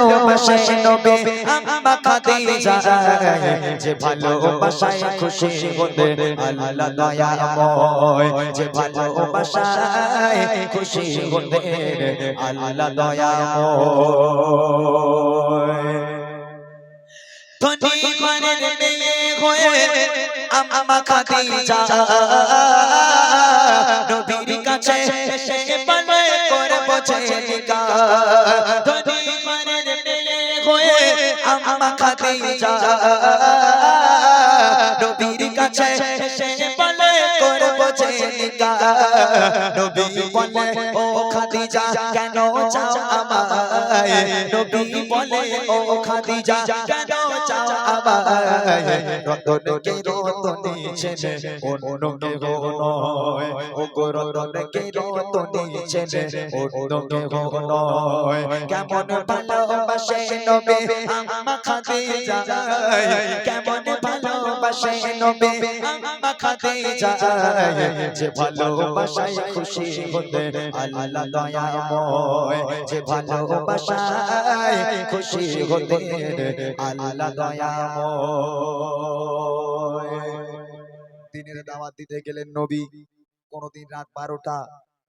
ভালোবাসে নবী। আম্মা খাদিজা যে ভালোবাসায় খুশি হতে আল্লাহ দয়াময় যে ভালোবাসায় খুশি হতে আল্লাহ দয়াময় ধনী ঘরের মেয়ে হয়ে আম্মা খাদিজা নবীর কাছে এসে বলে করব মেয়ে হয়ে আম্মা খাদিজা নবীর কাছে সে বলে করব ছেলিকা নবী বলে, ও খাদিজা, কেন চাও আমায়? নবী বলে, ও খাদিজা, কেন আমায় রতনকে রতনে অন্য কেহ নয় ও গো রতনকে রতনে অন্য কেহ নয় কেমন ভালোবাসে নবী আম্মা খাদিজা কেমন ভালোবাসে নবী আম্মা খাদিজা যে ভালোবাসায় খুশি হতে আল্লাহ দয়াময় যে ভালোবাসায় খুশি হতে আল্লাহ দয়াময় দিনের দাওয়াত দিতে গেলেন নবী, কোনদিন রাত বারোটা,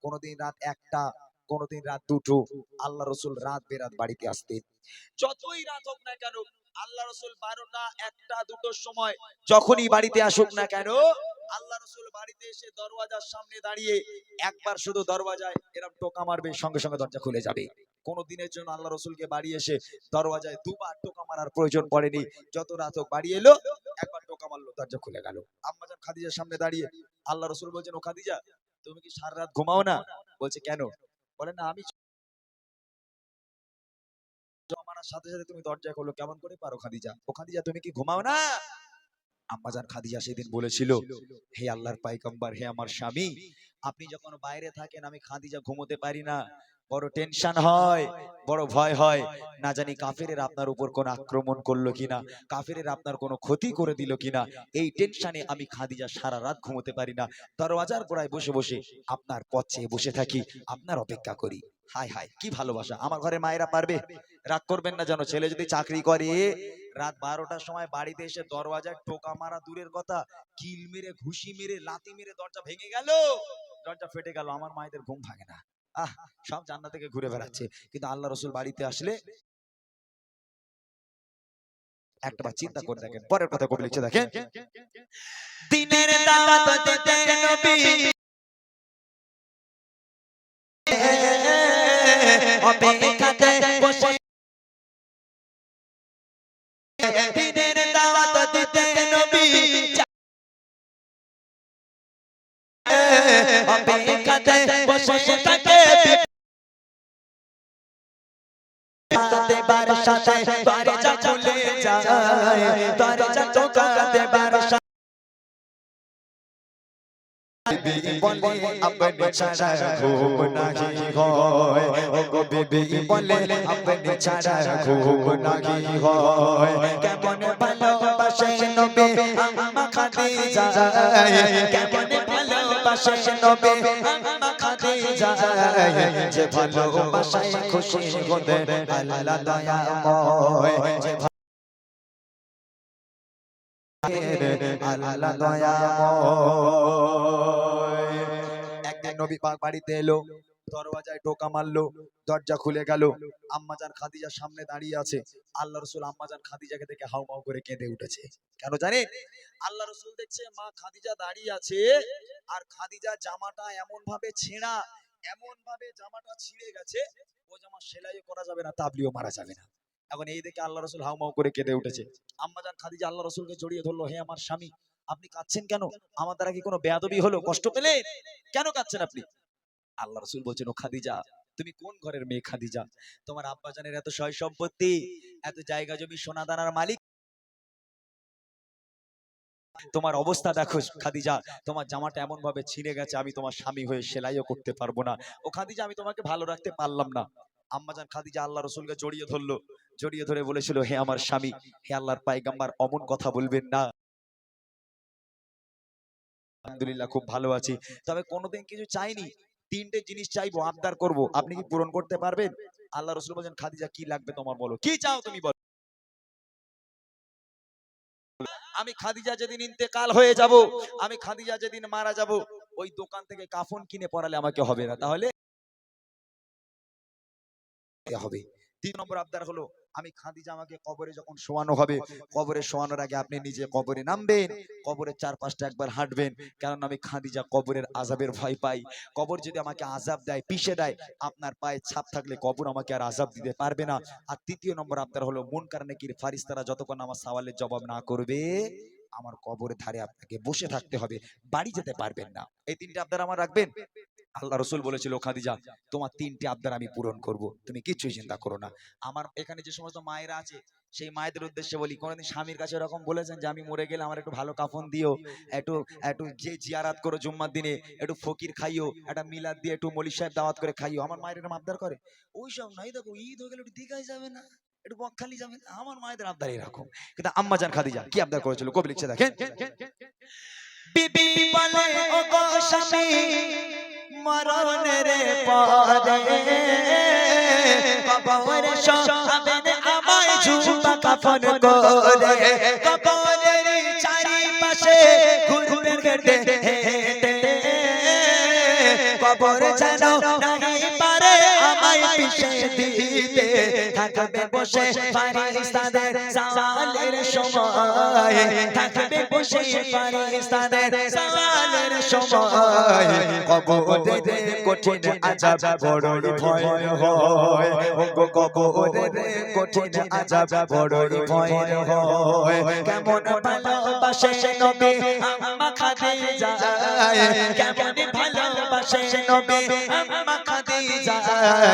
কোনদিন রাত একটা, কোনদিন রাত দুটো। আল্লাহ রসুল রাত বেরাত বাড়িতে আসতেন। যতই রাত হোক না কেন, আল্লাহ রসুল বারোটা, একটা, দুটোর সময় যখনই বাড়িতে আসুক না কেন, আল্লাহ রসুল বাড়িতে এসে দরওয়াজার সামনে দাঁড়িয়ে একবার শুধু দরওয়াজায় এরকম টোকা মারবে, সঙ্গে সঙ্গে দরজা খুলে যাবে। কোনো দিনের জন্য আল্লাহ রসুলকে বাড়ি এসে দরওয়াজায় দুবার টোকা মারার প্রয়োজন পড়েনি। যত রাত হোক বাড়ি এলো, একবার টোকা মারলো, দরজা খুলে গেল। আম্মাজান খাদিজার সামনে দাঁড়িয়ে, আল্লাহ রসুল বলছেন, ও খাদিজা, তুমি কি সারা রাত ঘুমাও না? বলছে, কেন? বলে, না, আমি মারার সাথে সাথে তুমি দরজা খোলো কেমন করে পারো খাদিজা? ও খাদিজা, তুমি কি ঘুমাও না? আম্মাজান খাদিজা সেদিন বলেছিল, হে আল্লাহর পাইকম্বার হে আমার স্বামী, আপনি যখন বাইরে থাকেন, আমি খাদিজা ঘুমোতে পারি না। বড় টেনশন হয়, বড় ভয় হয়। না জানি কাফেরের আপনার উপর কোন আক্রমণ করল কিনা, কাফেরের আপনার কোনো ক্ষতি করে দিল কিনা। এই টেনশনে আমি খাদিজা সারা রাত ঘুমোতে পারি না। দরওয়াজার গোড়ায় বসে বসে আপনার পথ বসে থাকি, আপনার অপেক্ষা করি। হায় হায়, কি ভালোবাসা। আমার ঘরে মায়েরা পারবে রাগ করবেন না যেন, ছেলে যদি চাকরি করে। রাত বারোটার সময় বাড়িতে এসে দরওয়াজায় টোকা মারা দূরের কথা, কিল মেরে, ঘুষি মেরে লাতি মেরে দরজা ভেঙে গেল। দরজা ফেটে গেল। আমার মায়েদের ঘুম ভাঙে না। আহ সব জান্নাত থেকে ঘুরে বেড়াচ্ছে। কিন্তু আল্লাহ রসুল বাড়িতে আসলে একটাবার চিন্তা করে দেখেন। পরের কথা কবি লিখছে দেখেন। দিনের দাওয়াত দিতে নবী। অপেক্ষাতে বসে। দিনের অপেক্ষাতে বসে থাকে। যায় দরজা টোকা দেবার সাথে। বলে আপনি ছাড়া ঘুম নাহি হয়। ও গো বলে আপনি ছাড়া ঘুম নাহি হয়। কেমন ভালোবাসে নবী আম্মা খাদিজা কেমন ভালোবাসে নবী। আম্মা খাদিজা যে ভালোবাসায় খুশি হতে আল্লাহ দয়াময় যে আল্লাহ দয়াময় একদিন নবী পাক বাড়িতে এলো। দরওয়াজায় টোকা মারলো, দরজা খুলে গেল। আম্মাজান খাদিজার সামনে দাঁড়িয়ে আছে। আল্লাহ রসুল আম্মাজান খাদিজাকে দেখে হাউমাউ করে কেঁদে উঠেছে। কেন জানেন? আল্লাহ রসুল দেখছে মা খাদিজা দাঁড়িয়ে আছে আর খাদিজা জামাটা এমন ভাবে ছেঁড়া এমন ভাবে জামাটা ছিঁড়ে গেছে, ও জামা সেলাই করা যাবে না, তাবলিও মারা যাবে না। এখন এই দেখে আল্লাহ রসুল হাউমাউ করে কেঁদে উঠেছে। আম্মাজান খাদিজা আল্লাহ রসুলকে জড়িয়ে ধরলো, হে আমার স্বামী, আপনি কাঁদছেন কেন? আমার দ্বারা কি কোনো বেয়াদবি হলো? কষ্ট পেলেন? কেন কাঁদছেন আপনি? আল্লাহ রসুল বলছেন, ও খাদিজা, তুমি কোন ঘরের মেয়ে খাদিজা? তোমার আব্বাজানের এত সয় সম্পত্তি এত জায়গা জমি সোনা দানার মালিক। তোমার অবস্থা দেখো খাদিজা, তোমার জামাটা এমন ভাবে ছিঁড়ে গেছে, আমি তোমার স্বামী হয়ে সেলাইও করতে পারব না। ও খাদিজা, আমি তোমাকে ভালো রাখতে পারলাম না। আম্মাজান খাদিজা আল্লাহ রসুলকে জড়িয়ে ধরলো। জড়িয়ে ধরে বলেছিল, হে আমার স্বামী, হে আল্লাহর পাইগাম্বার অমন কথা বলবেন না। আলহামদুলিল্লাহ, খুব ভালো আছি। তবে কোনোদিন কিছু চাইনি? তিনটে জিনিস চাইব আবদার করব। আপনি কি পূরণ করতে পারবেন? আল্লাহ রসুল বলছেন খাদিজা কি লাগবে তোমার বলো? কি চাও তুমি বলো? আমি খাদিজা যেদিন ইন্তেকাল হয়ে যাব আমি খাদিজা যেদিন মারা যাব ওই দোকান থেকে কাফন কিনে পড়ালে আমাকে হবে না। তাহলে হবে। তিন নম্বর আবদার হলো আমি খাদিজা আমাকে কবরে যখন শোয়ানো হবে, কবরে শোয়ানোর আগে আপনি নিজে কবরে নামবেন, কবরের চারপাশটা একবার হাঁটবেন কারণ আমি খাদিজা কবরের আজাবের ভয় পাই। কবর যদি আমাকে আজাব দেয়, পিষে দেয়, আপনার পায়ে ছাপ থাকলে কবর আমাকে আর আজাব দিতে পারবে না। আর তৃতীয় নম্বর আপনার হলো, মন কারণে কি ফারিস্তারা যতক্ষণ আমার সওয়ালের জবাব না করবে, আমার কবরের ধারে আপনাকে বসে থাকতে হবে, বাড়ি যেতে পারবেন না। এই তিনটে আবদার আমার রাখবেন? আল্লাহ রসুল বলেছিল, খাদিজা, তোমার তিনটে আবদার আমি পূরণ করব। তুমি কিছুই চিন্তা করো না। আমার এখানে যে সমস্ত মায়েরা আছে, সেই মায়েদের উদ্দেশ্যে বলি, কোনোদিন স্বামীর কাছে এরকম বলেছেন যে, আমি মরে গেলে আমার একটু ভালো কাফন দিও, একটু একটু যে জিয়ারাত করো জুম্মার দিনে, একটু ফকির খাইও, একটা মিলাদ দিয়ে একটু মলি সাহেব দাওয়াত করে খাইও। আমার মায়ের এরকম আবদার করে। ওই সব দেখো, ঈদ হয়ে গেলে একটু দীঘায় যাবে না, একটু বকখালি যাবে না। আমার মায়েদের আবদার এরকম। কিন্তু আম্মা জান খাদিজা, কি আবদার করেছিল? কবি লিখছে দেখেন। বিবি বলে ও গো স্বামী মরণের পরে কবরে শোয়াবেন আমায় ঝুমা কাফন করে। কবরের চারিপাশে ঘুরবেন হেঁটে। কবর যেন নাহি পারে আমায় পিছে দিতে থাকবে বসে ফারিস্তাদের সালের সময়। থাকবে বসে ফারিস্তাদের সালের সময়। কবরে কঠিন আজাব বড়ই ভয় হয়। ও কবরে কঠিন আজাব বড়ই ভয় হয়। কেমন ভালোবাসে নবী? আম্মা খাদিজা। কেমন ভালোবাসে নবী? আম্মা খাদিজা।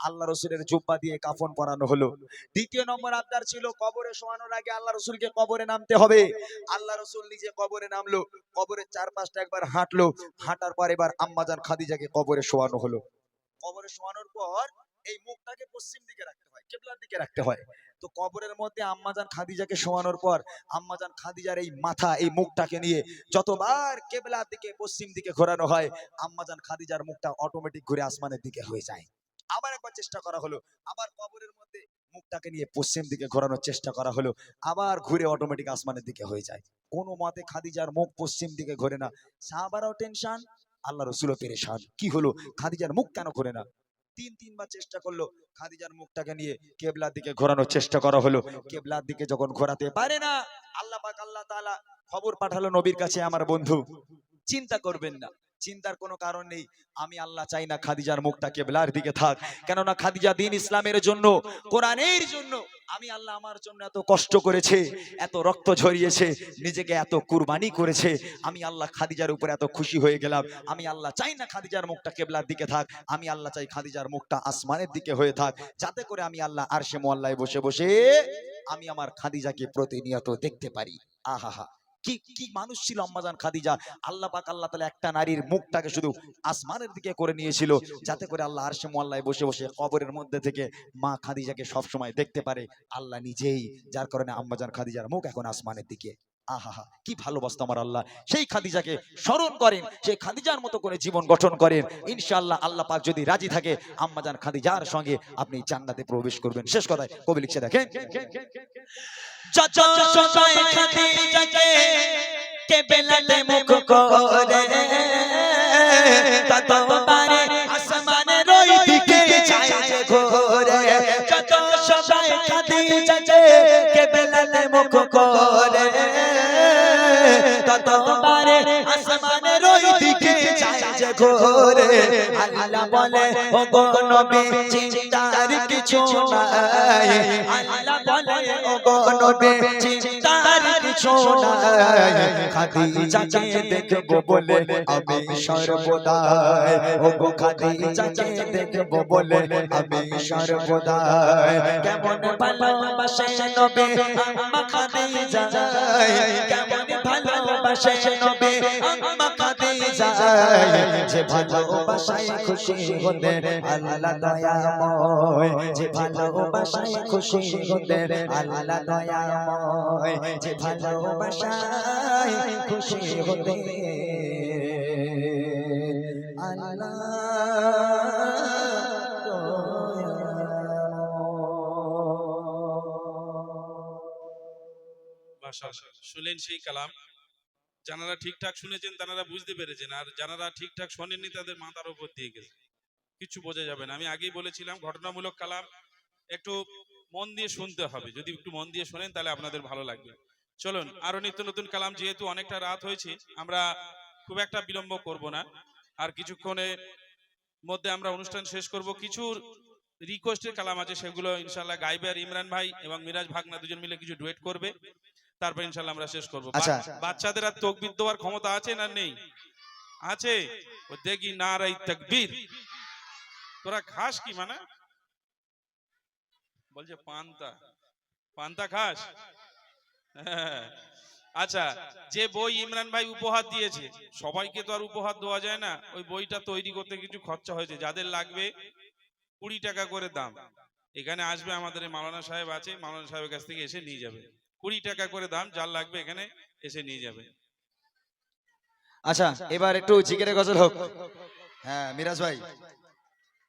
আল্লাহ রসুলের জুব্বা দিয়ে কাফন পরানো হলো। দ্বিতীয় নম্বর আবদার ছিল কবরে শোয়ানোর আগে আল্লাহ রসুলকে কবরে নামতে হবে। আল্লাহ রসুল নিজে কবরে নামলো, কবরের চারপাশটা একবার হাঁটলো, হাঁটার পর এবার আম্মাজান খাদিজাকে কবরে শোয়ানো হলো। কবরে শোয়ানোর পর এই মুখটাকে পশ্চিম দিকে রাখতে হয়, কেবলার দিকে রাখতে হয়। তো কবরের মধ্যে আম্মাজান খাদিজাকে শোয়ানোর পর আম্মাজান খাদিজার এই মাথা, এই মুখটাকে নিয়ে যতবার কেবলার দিকে, পশ্চিম দিকে ঘোরানো হয়, আম্মাজান খাদিজার মুখটা অটোমেটিক ঘুরে আসমানের দিকে হয়ে যায়। আবার একবার চেষ্টা করা হলো। আবার কবরের মধ্যে মুখটাকে নিয়ে পশ্চিম দিকে ঘোরানোর চেষ্টা করা হলো। আবার ঘুরে অটোমেটিক আসমানের দিকে হয়ে যায়। কোনো মতে খাদিজার মুখ পশ্চিম দিকে ঘোরে না। সাহাবারাও টেনশন আল্লাহ রসুলও পেরেশান। কি হলো? খাদিজার মুখ কেন ঘোরে না? তিন, তিনবার চেষ্টা করল। খাদিজার মুখটাকে নিয়ে কেবলার দিকে ঘোরানোর চেষ্টা করা হলো। কেবলার দিকে যখন ঘোরাতে পারে না, আল্লাহ পাক আল্লাহ তাআলা খবর পাঠালো নবীর কাছে, আমার বন্ধু, চিন্তা করবেন না। চিন্তার কোনো কারণ নেই। আমি আল্লাহ চাই না খাদিজার মুখটা কেবলার দিকে থাক। কেননা খাদিজা দিন ইসলামের জন্য, কোরআনের জন্য আমি আল্লাহ আমার জন্য এত কষ্ট করেছে, এত রক্ত ঝরিয়েছে, নিজেকে এত কুরবানি করেছে। আমি আল্লাহ খাদিজার উপর এত খুশি হয়ে গেলাম। আমি আল্লাহ চাই না খাদিজার মুখটা কেবলার দিকে থাক। আমি আল্লাহ চাই খাদিজার মুখটা আসমানের দিকে হয়ে থাক। যাতে করে আমি আল্লাহ আরশে মোয়াল্লায় বসে বসে আমি আমার খাদিজাকে প্রতিনিয়ত দেখতে পারি। আহা হা কি কি মানুষ ছিল আম্মাজান খাদিজা? আল্লাহ পাক আল্লাহ তাআলা একটা নারীর মুখটাকে শুধু আসমানের দিকে করে নিয়েছিল, যাতে করে আল্লাহ আরশে মোয়াল্লায় বসে বসে কবরের মধ্যে থেকে মা খাদিজাকে সব সময় দেখতে পারে। আল্লাহ নিজেই, যার কারণে আম্মাজান খাদিজার মুখ এখন আসমানের দিকে। আহা কি ভালোবাসতো আমার আল্লাহ। সেই খাদিজাকে স্মরণ করেন, সেই খাদিজার মতো করে জীবন গঠন করেন। ইনশাআল্লাহ আল্লাহ পাক যদি রাজি থাকে আম্মাজান খাদিজার সঙ্গে আপনি জান্নাতে প্রবেশ করবেন। শেষ কথায় কবি লিখছে দেখেন খাদিজাকে কেবেলাতে মুখ করে। ততবারে আসমানের ওই দিকে যায় যে ঘোরে। যত সময় খাদিজাকে কেবেলাতে মুখ করে। ততবারে আসমানের ওই দিকে যায় যে ঘোরে। আল্লাহ বলে ও গো নবী, চিন্তার কিছু নাই। আল্লাহ বলে ও গো নবী, চিন্তার নাই খাদিজাকে দেখব বলে আমি সর্বদাই ও গো খাদিজাকে দেখব বলে আমি সর্বদাই কেমন ভালোবাসে নবী আম্মা খাদিজা কেমন ভালোবাসে নবী, আম্মা খাদিজা। যে ভালোবাসায় খুশি হতে আল্লাহ দয়াময় যে ভালোবাসায় খুশি হতে আল্লাহ দয়াময় যে ভালোবাসায় খুশি শুনলেন সেই কালাম? যারা ঠিকঠাক শুনেছেন, তারা বুঝতে পেরেছেন। আর যারা ঠিকঠাক শোনেননি, তাদের মাথার উপর দিয়ে গেছে। কিছু বোঝা যাবে না। আমি আগেই বলেছিলাম, ঘটনামূলক কালাম একটু মন দিয়ে শুনতে হবে। যদি একটু মন দিয়ে শোনেন, তাহলে আপনাদের ভালো লাগবে। চলুন, আরও নিত্য নতুন কালাম, যেহেতু অনেকটা রাত হয়েছে, আমরা খুব একটা বিলম্ব করব না। আর কিছুক্ষণের মধ্যে আমরা অনুষ্ঠান শেষ করব। কিছু রিকোয়েস্টের কালাম আছে, সেগুলো ইনশাল্লাহ গাইবে আর ইমরান ভাই এবং মিরাজ ভাগনা দুজন মিলে কিছু ডুয়েট করবে। তারপর ইনশাল্লাহ আমরা শেষ করব। আচ্ছা। বাচ্চাদের আর তকবির দেওয়ার ক্ষমতা আছে না নেই? আছে? দেখি নারাই তকবীর। তোরা খাস কি মানে? বলছে পান্তা। পান্তা খাস? হ্যাঁ। আচ্ছা যে বই ইমরান ভাই উপহার দিয়েছে সবাইকে তো আর উপহার দেওয়া যায় না। ওই বইটা তৈরি করতে কিছু খরচা হয়েছে যাদের লাগবে কুড়ি টাকা করে দাম। এখানে আসবে আমাদের মাওলানা সাহেব আছে মাওলানা সাহেবের কাছ থেকে এসে নিয়ে যাবে। কুড়ি টাকা করে দাম যার লাগবে এখানে এসে নিয়ে যাবে। আচ্ছা এবার একটু জিকিরের গজল হোক। হ্যাঁ মিরাজ ভাই,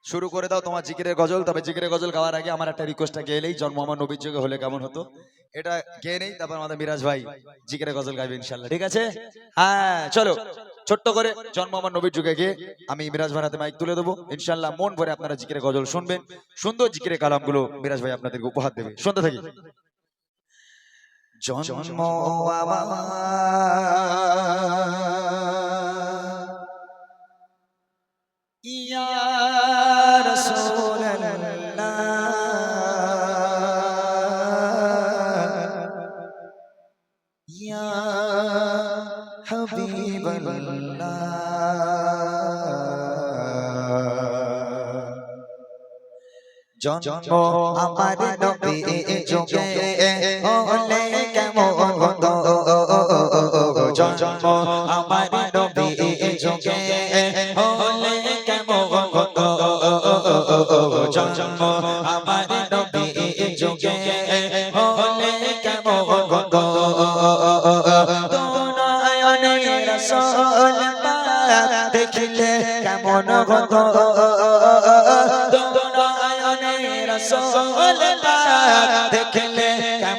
শুরু করে দাও তোমার জিকিরের গজল, তবে জিকিরের গজল গাওয়ার আগে আমার একটা রিকোয়েস্টটা গেয়ে নেই জন্ম আমার নবীর যুগে হলে কেমন হতো? এটা গেয়ে নেই, তারপর আমাদের মিরাজ ভাই জিকিরের গজল গাইবে ইনশাল্লাহ ঠিক আছে? হ্যাঁ চলো, ছোট্ট করে জন্ম আমার নবীর যুগে গিয়ে আমি মিরাজ ভাই হাতে মাইক তুলে দেবো। ইনশাল্লাহ মন ভরে আপনারা জিকিরের গজল শুনবেন। সুন্দর জিকিরের কালামগুলো মিরাজ ভাই আপনাদেরকে উপহার দেবে। শুনতে থাকি। জন্ম আমার ইয়া জন্ম আমার নবী যোগে। হলে হতো জন্ম আমার নবী যোগে হলে কেমন হতো জন্ম আমার নবী যোগে হলে কেমন রসল দেখিলে কেমন রসল দেখিলে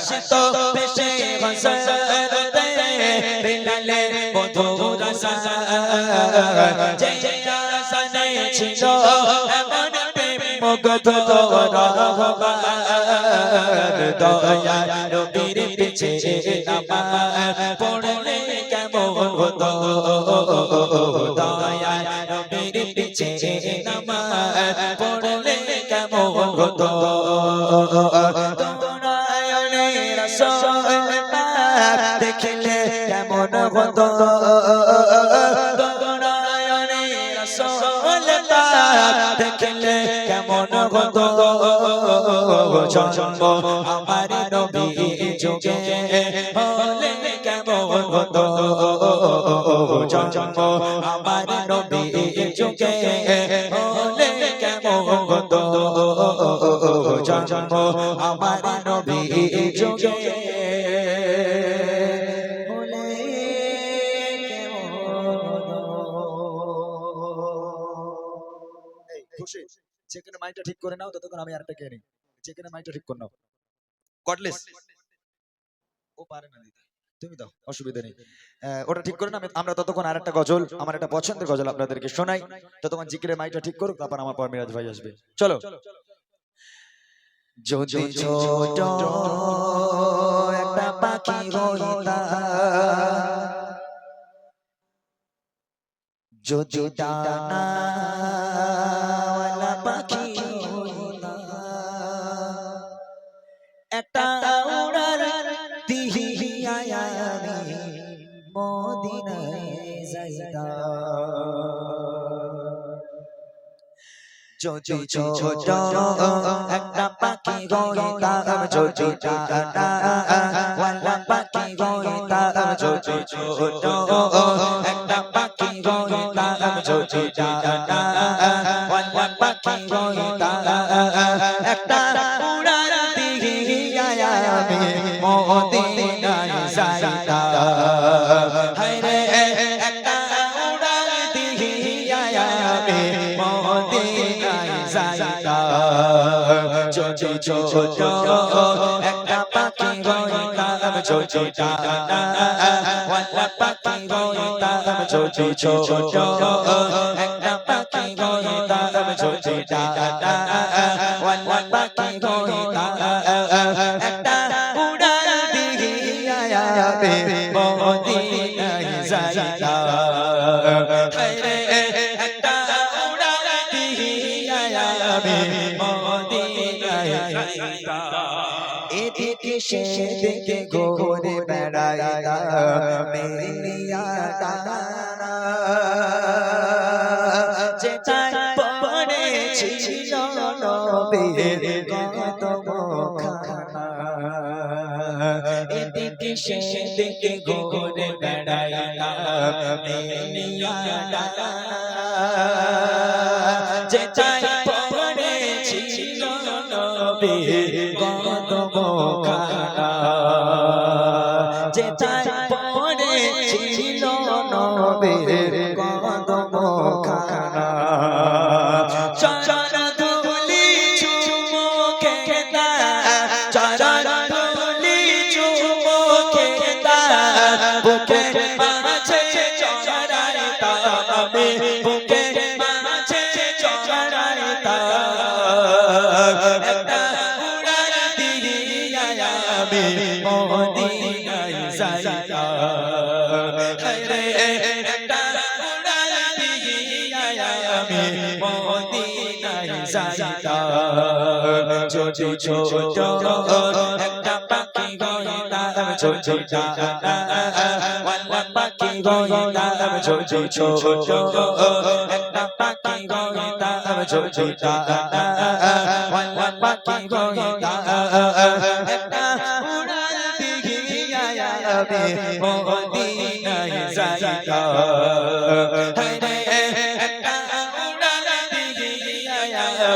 আসতো ভেসে বসরতে বিলালের মধুর রসা। যে ছিল, এমন প্রেম মুগ্ধ রহমা দয়া নবীর পিছে নামাজ পড়লে কেমন হতো? দয়া নবীর পিছে নামাজ পড়লে কেমন হতো? দেখলে কেমন হতো দেখলে কেমন হতো জন্ম আমার নবী যুগে কেমন হতো আমার নবী যুগে কেমন হতো আমার নবী মাইকটা ঠিক করে নাও ততক্ষণ আমি আরেকটা কে নিই। যেখানে মাইকটা ঠিক করে নাও। কটলেস ও পারে না দিতে। তুমি দাও অসুবিধা নেই। ওটা ঠিক করে না আমরা ততক্ষণ আরেকটা গজল আমার একটা পছন্দের গজল আপনাদেরকে শোনাই। ততক্ষণ জিকিরের মাইকটা ঠিক করুক তারপর আমার পর মিরাজ ভাই আসবে। চলো। যদি ছোট একটা পাখি যদি ডানা যদি ছোট একটা পাখি হইতাম যদি ডানা ওয়ালা পাখি হইতাম যদি ছোট একটা পাখি হইতাম যদি হইতাম ওয়ালা পাখি হইতাম যদি ছোট একটা পাখি হইতাম যদি ডানা ওয়ালা পাখি হইতাম একটা উড়াল দিহিয়া আমি মদিনায় যাইতাম এদিকে সেদিকে ঘুরে বেড়াইতা মেলিয়া এদিকে সেদিকে ঘুরে বেড়াইতা মেলিয়া দানা যেটাই কদমখানা যেটাই পড়েছিল নবীর কদমখানা চরণ আমি মদিনায় যাইতা যদি ছোট একটা পাখি হইতাম, যদি ডানা ওয়ালা পাখি হইতাম, যদি ছোট একটা পাখি যদি ডানা ওয়ালা পাখি হইতাম। একটা উড়াল দিহিয়া আমি মদিনায় যাইতা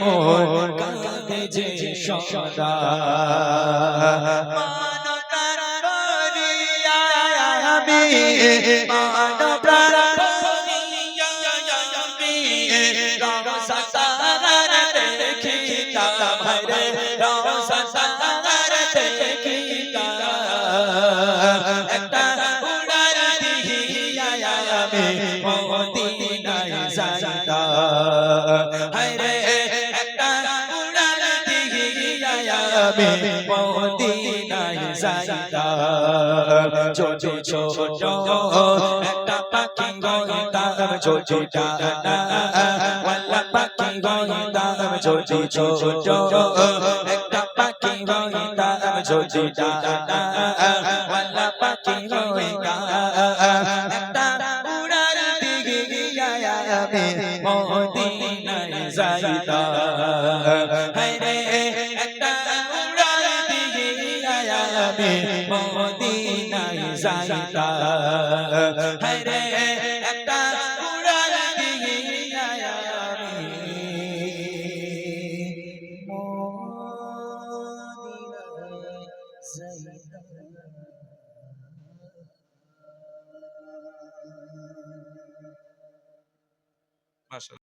মোর কাঁদে যে সদা মানতার করিয়া আমি মান প্রাণ করিয়া আমি রাম সাহার আমি মদিনায় যাইতাম ছোট ছোট একটা পাখি হইতাম ছোট ডানা, ওয়ালা পাখি হইতাম ছোট ছোট একটা পাখি হইতাম ছোট ডানা, ওয়ালা